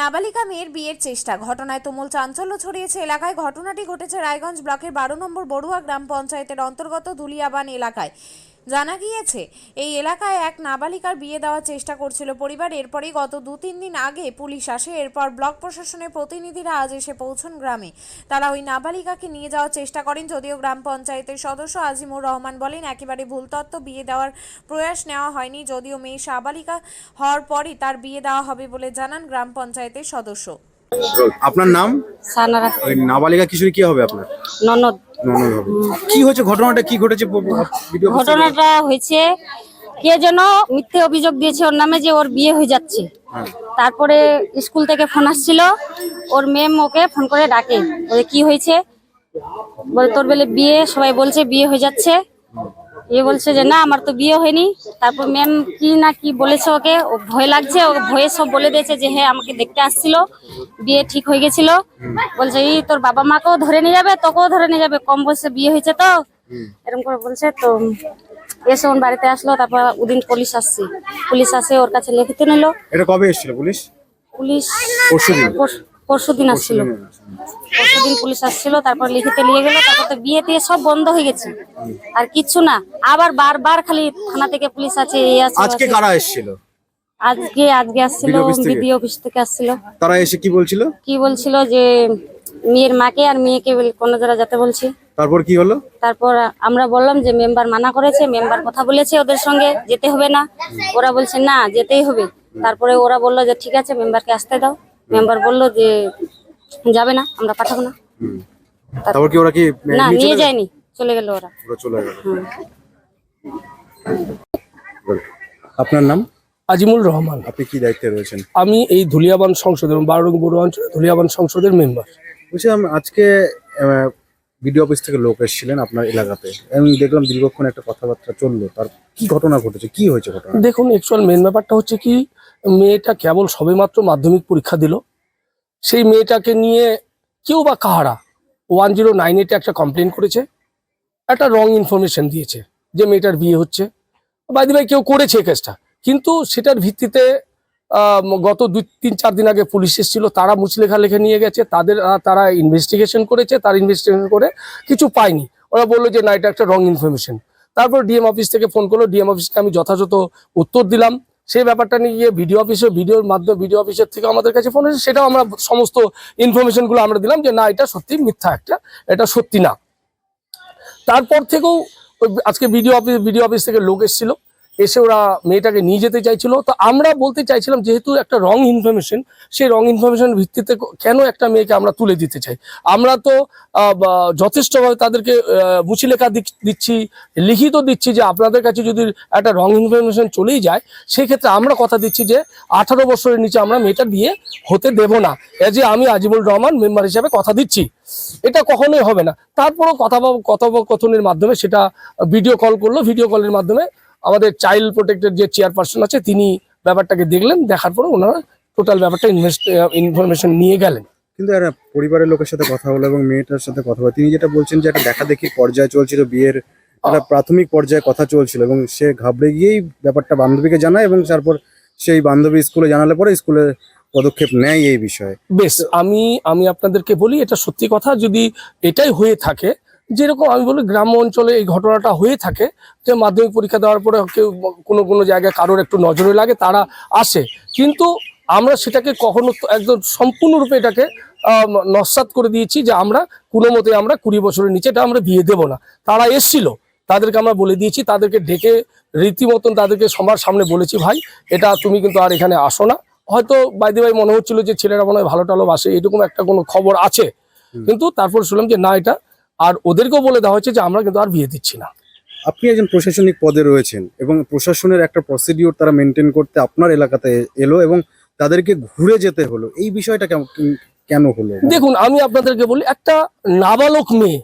নাবালিকা মেয়ের বিয়ের চেষ্টা। ঘটনায় তুমুল চাঞ্চল্য ছড়িয়েছে এলাকায়। ঘটনাটি ঘটেছে রায়গঞ্জ ব্লকের বারো নম্বর বড়ুয়া গ্রাম পঞ্চায়েতের অন্তর্গত দুলিয়াবান এলাকায়। জানা গিয়েছে এই এলাকায় এক নাবালিকার বিয়ে দেওয়ার চেষ্টা করছিল পরিবার। এরপরই গত দু তিন দিন আগে পুলিশ আসে এরপর ব্লক প্রশাসনের প্রতিনিধিরা আজ এসে পৌঁছন গ্রামে। তারা ওই নাবালিকাকে নিয়ে যাওয়ার চেষ্টা করেন যদিও গ্রাম পঞ্চায়েতের সদস্য আজিমুর রহমান বলেন একেবারে ভুল তত্ত্ব বিয়ে দেওয়ার প্রয়াস নেওয়া হয়নি যদিও মেয়ে সাবালিকা হওয়ার পরই তার বিয়ে দেওয়া হবে বলে জানান গ্রাম পঞ্চায়েতের সদস্য। আপনার নাম? সানারা। ওই নাবালিকা কিশোরী কি হবে আপনার? ননদ। ননদ হবে। কি হয়েছে? ঘটনাটা কি ঘটেছে? ভিডিও ঘটনাটা হয়েছে কে যেন মিথ্যে অভিযোগ দিয়েছে ওর নামে যে ওর বিয়ে হয়ে যাচ্ছে। হ্যাঁ। তারপরে স্কুল থেকে ফোন আসছিল ওর মেম ওকে ফোন করে ডাকে বলে কি হয়েছে? বলে তোর বেলে বিয়ে? সবাই বলছে বিয়ে হয়ে যাচ্ছে। এ বলছে যে না আমার তো বিয়ে হয়নি। তারপর ম্যাম কি না কি বলেছে ওকে ও ভয় লাগছে ও ভয়ে সব বলে দিয়েছে যে হ্যাঁ আমাকে দেখতে আসছিল বিয়ে ঠিক হয়ে গেছিল। বলছে এই তোর বাবা মাকেও ধরে নিয়ে যাবে তোকেও ধরে নিয়ে যাবে কম বয়সে বিয়ে হয়েছে তো। এরকম করে বলছে তো এসে ওর বাড়িতে আসলো তারপর ওদিন পুলিশ আসছে। পুলিশ আসে ওর কাছে লিখিত নিল। এটা কবে এসেছিল পুলিশ? পুলিশ পরশুদিন। পরশু দিন আসছিল। পরশু দিন পুলিশ আসছিল তারপর লিখিতে নিয়ে গেল তারপর তো বিয়ে টিয়ে সব বন্ধ হয়ে গেছে। আর কিচ্ছু না আবার বারবার খালি থানা থেকে পুলিশ আছে এই আছে আজকে কারা এসেছিল? আজকে আজকে আসছিল BDO অফিস থেকে? বিডিও অফিস থেকে আসছিল। তারা এসে কি বলছিল? কি বলছিল যে মেয়ের মাকে আর মেয়েকে কোনো জায়গায় যেতে বলছি। তারপর কি হলো? তারপর আমরা বললাম যে মেম্বার মানা করেছে মেম্বার কথা বলেছে ওদের সঙ্গে যেতে হবে না। ওরা বলছে না যেতেই হবে। তারপরে ওরা বলল যে ঠিক আছে মেম্বারকে আসতে দাও। মেম্বার বলল যে যাবে না আমরা পাঠাবো না। তারপর কি ওরা কি না নিয়ে? যায়নি চলে গেল ওরা। ওরা চলে গেল। আপনার নাম? আজিমুল রহমান। আপনি কি দায়িত্বে রয়েছেন? আমি এই ধুলিয়াবান সংসদের বারো বড় অঞ্চলে ধুলিয়াবান সংসদের মেম্বার। বলছিলাম আজকে বিডিও অফিস থেকে লোক এসেছিলেন আপনার এলাকাতে। আমি দেখলাম দীর্ঘক্ষণ একটা কথাবার্তা চলল। তার কি ঘটনা ঘটেছে? কি হয়েছে ঘটনা দেখুন অ্যাকচুয়াল মেন ব্যাপারটা হচ্ছে কি মেয়েটা কেবল সবেমাত্র মাধ্যমিক পরীক্ষা দিল। সেই মেয়েটাকে নিয়ে কেউ বা কাহারা ওয়ান জিরো নাইন এইটে একটা কমপ্লেন করেছে, একটা রং ইনফরমেশন দিয়েছে যে মেয়েটার বিয়ে হচ্ছে। বাইদি ভাই কেউ করেছে কেসটা কিন্তু সেটার ভিত্তিতে গত দুই, তিন, চার দিন আগে পুলিশ এসেছিল, তারা মুচলেখা লেখে নিয়ে গেছে, তাদের তারা ইনভেস্টিগেশন করেছে, তার ইনভেস্টিগেশন করে কিছু পায়নি। ওরা বলল যে না, এটা একটা রং ইনফরমেশন তারপর ডিএম অফিস থেকে ফোন করল। ডিএম অফিসকে আমি যথাযথ উত্তর দিলাম। সেই ব্যাপারটা নিয়ে গিয়ে ভিডিও অফিসে, ভিডিওর মাধ্যমে, ভিডিও অফিসের থেকে আমাদের কাছে ফোন এসেছে সেটাও আমরা সমস্ত ইনফরমেশনগুলো আমরা দিলাম যে না, এটা সত্যি মিথ্যা একটা, এটা সত্যি না। তারপর থেকেও আজকে ভিডিও অফিস ভিডিও অফিস থেকে লোক এসেছিল। এসে ওরা মেয়েটাকে নিয়ে যেতে চাইছিল। তো আমরা বলতে চাইছিলাম, যেহেতু একটা রং ইনফরমেশন সেই রং ইনফরমেশন ভিত্তিতে কেন একটা মেয়েকে আমরা তুলে দিতে চাই? আমরা তো যথেষ্টভাবে তাদেরকে মুছি লেখা দিক- দিচ্ছি, লিখিত দিচ্ছি যে আপনাদের কাছে যদি একটা রং ইনফরমেশন চলেই যায়, সেক্ষেত্রে আমরা কথা দিচ্ছি যে আঠারো বছরের নিচে আমরা মেয়েটা বিয়ে হতে দেব না। এ যে আমি আজিবুল রহমান মেম্বার হিসাবে কথা দিচ্ছি। এটা কখনোই হবে না। তারপরও কথা কথোপকথনের মাধ্যমে সেটা ভিডিও কল করল ভিডিও কলের মাধ্যমে আমাদের চাইল্ড প্রোটেক্টের যে চেয়ারপারসন আছে তিনি ব্যাপারটাকে দেখলেন দেখার পরে ওনারা টোটাল ব্যাপারটা ইনভেস্ট ইনফরমেশন নিয়ে গেলেন। কিন্তু একটা পরিবারের লোকের সাথে কথা হলো এবং মেয়েটার সাথে কথা হলো তিনি যেটা বলছেন যে একটা দেখা দেখি পর্যায়ে চলছিল বিয়ের একটা প্রাথমিক পর্যায়ে কথা চলছিল এবং সে ঘাবড়ে গিয়েই ব্যাপারটা বান্ধবীকে জানায় এবং তারপর সেই বান্ধবী স্কুলে জানালে পরে স্কুলে পদক্ষেপ নেয় এই বিষয়ে। বেশ আমি আমি আপনাদেরকে বলি এটা সত্যি কথা। যদি এটাই হয়ে থাকে যেরকম আমি বলি গ্রাম অঞ্চলে এই ঘটনাটা হয়ে থাকে যে মাধ্যমিক পরীক্ষা দেওয়ার পরে কেউ কোনো কোনো জায়গায় কারোর একটু নজরে লাগে তারা আসে। কিন্তু আমরা সেটাকে কখনো একদম সম্পূর্ণরূপে এটাকে নস্বাত করে দিয়েছি যে আমরা কোনো মতে আমরা কুড়ি বছরের নিচে এটা আমরা বিয়ে দেবো না। তারা এসছিল তাদেরকে আমরা বলে দিয়েছি তাদেরকে ডেকে রীতিমতন তাদেরকে সবার সামনে বলেছি ভাই এটা তুমি কিন্তু আর এখানে আসো না। হয়তো বাইদি ভাই মনে হচ্ছিল যে ছেলেরা মনে হয় ভালো টালো বাসে এরকম একটা কোনো খবর আছে। কিন্তু তারপর শুনলাম যে না এটা আর ওদেরকেও বলে দেওয়া হয়েছে যে আমরা কিন্তু আর বিয়ে দিচ্ছি না। আপনি একজন প্রশাসনিক পদে রয়েছেন এবং প্রশাসনের একটা প্রসিডিওর তারা মেনটেন করতে আপনার এলাকাতে এলো এবং তাদেরকে ঘুরে যেতে হলো। এই বিষয়টা কেমন কেন হলো? দেখুন আমি আপনাদেরকে বলি একটা নাবালক মেয়ে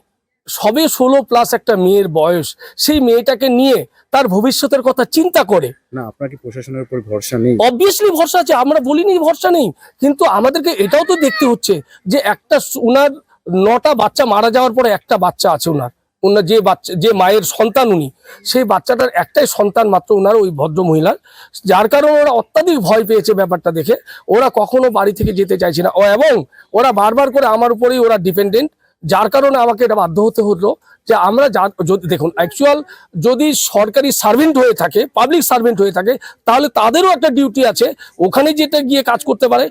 সবে ষোলো প্লাস একটা মেয়ের বয়স সেই মেয়েটাকে নিয়ে তার ভবিষ্যতের কথা চিন্তা করে। না আপনার কি প্রশাসনের উপর ভরসা নেই? অবভিয়াসলি ভরসা আছে আমরা বলিনি ভরসা নেই। কিন্তু আমাদেরকে এটাও তো দেখতে হচ্ছে যে একটা উনার নটা বাচ্চা মারা যাওয়ার পরে একটা বাচ্চা আছে ওনার। ওনার যে বাচ্চা, যে মায়ের সন্তান উনি, সেই বাচ্চাটার একটাই সন্তান মাত্র ওনার ওই ভদ্র মহিলার। যার কারণে ওরা অত্যাধিক ভয় পেয়েছে ব্যাপারটা দেখে। ওরা কখনো বাড়ি থেকে যেতে চাইছে না। এবং ওরা বারবার করে আমার উপরেই ওরা ডিপেন্ডেন্ট যার কারণে আমাকে এটা বাধ্য হতে হলো যে আমরা যা, যদি, দেখুন অ্যাকচুয়াল যদি সরকারি সার্ভেন্ট হয়ে থাকে পাবলিক সার্ভেন্ট হয়ে থাকে, তাহলে তাদেরও একটা ডিউটি আছে। ওখানে যেটা গিয়ে কাজ করতে পারে।